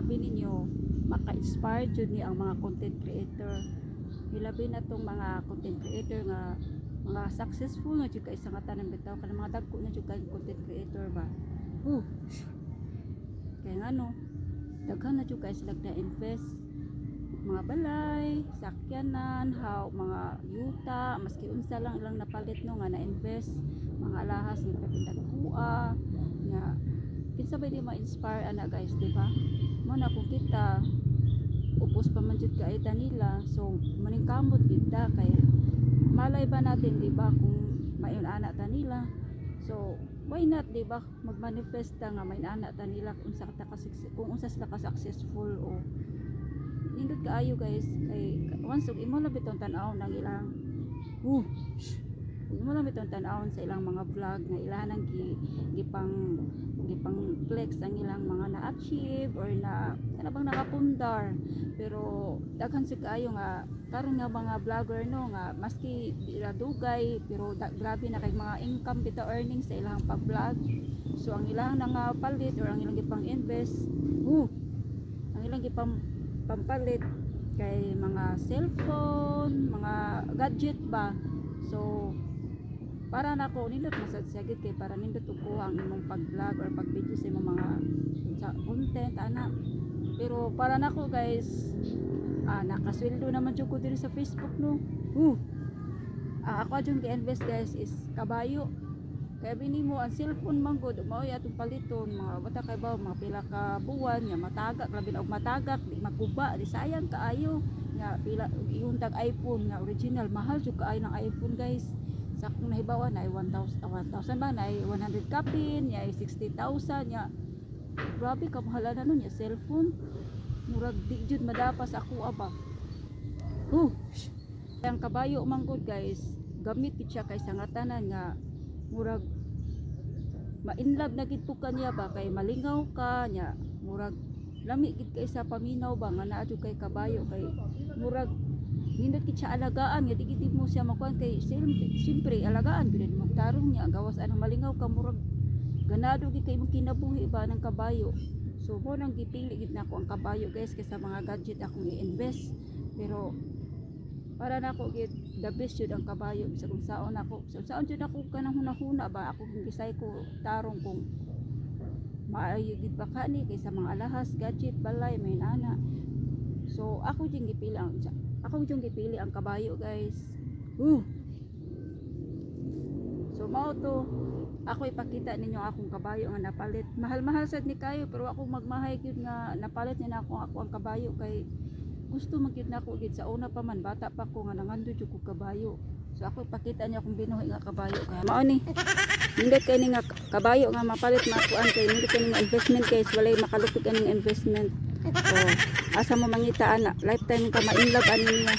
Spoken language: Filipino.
abi ninyo maka-inspire jud ni ang mga content creator. Hilabi na tong mga content creator nga mga successful na jud kay sa nga tanan bitaw. Kanang mga dagko na jud kay content creator ba? Uh kaya nga no. Daghan na jud kay sila na invest mga balay, sakyanan, how mga yuta, maski unsa lang ilang napalit no nga na-invest, mga alahas nga kapitagkua, nga kinsa ba di ma-inspire ana guys, di ba? Mo na kung kita upos pa man jud ka ita nila, so maningkamot gid ta kay malay ba natin di ba kung mayon ana ta nila. So why not di ba magmanifest ta nga may ana ta nila kung unsa ta kung unsa sila ka successful o nindot kaayo guys kay once ug imo lang bitong tan-aw nang ilang uh imo lang bitong tan-aw sa ilang mga vlog nga ilanang gi gipang flex ang ilang mga na-achieve or na ano bang nakapundar pero daghan sa kaayo nga karon nga mga vlogger no nga maski dugay pero da, grabe na kay mga income bitaw earnings sa ilang pag-vlog so ang ilang nga palit or ang ilang gipang invest uh ang ilang gipang pampalit kay mga cellphone, mga gadget ba. So para nako nindot masad sagit kay para nindot kuha ang imong pag-vlog or pag-video sa imong mga sa content ana. Pero para nako guys, ah, nakasweldo naman jud ko diri sa Facebook no. Uh, ah, ako adjong gi-invest guys is kabayo kaya bini mo ang cellphone man gud mao atong paliton mga bata kay ba mga pila ka buwan nya matagak labi og matagak di makuba di sayang kaayo nya pila iuntag iPhone nga original mahal jud kaayo ng iPhone guys sa akong nahibawa na ay 1000 ah, 1000 ba? Na ay 100 kapin nya ay 60,000 nya grabe ka mahal na nun nya cellphone. Murag di jud madapas ako aba. Uh ang kabayo man gud guys gamit gid siya kay sangatanan nga murag ma-inlove na gid po kanya ba? Kay malingaw ka nya murag lami gid kay sa paminaw ba nga naa kay kabayo kay murag nindot gid siya alagaan nga di gid mo siya makuan kay siyempre alagaan gid mo tarong niya gawas anong malingaw ka murag ganado gid kay imong kinabuhi ba ng kabayo. So mo nang gipili gid nako ang kabayo guys kaysa mga gadget akong i-invest. Pero para nako gid the best jud ang kabayo sa kung saon ako so saon jud ako kanang hunahuna ba ako gisay ko tarong kung maayo gid ba kani kaysa mga alahas gadget balay may nana. So ako jud gipili ang ako jud gipili ang kabayo guys. Uh. so mao to ako ipakita ninyo akong kabayo nga napalit. Mahal-mahal sad ni kayo pero ako magmahay gyud nga napalit niya na ako ako ang kabayo kay gusto magkit na ako gid sa una pa man bata pa ko nga nangando jud ko kabayo so ako ipakita niya akong binuhi nga kabayo kaya mao ni. Hindi kay nga kabayo nga mapalit makuan kay hindi kay nga investment kay walay makalupig aning investment. O asa mo mangita ana? Lifetime ka ma-inlove ani niya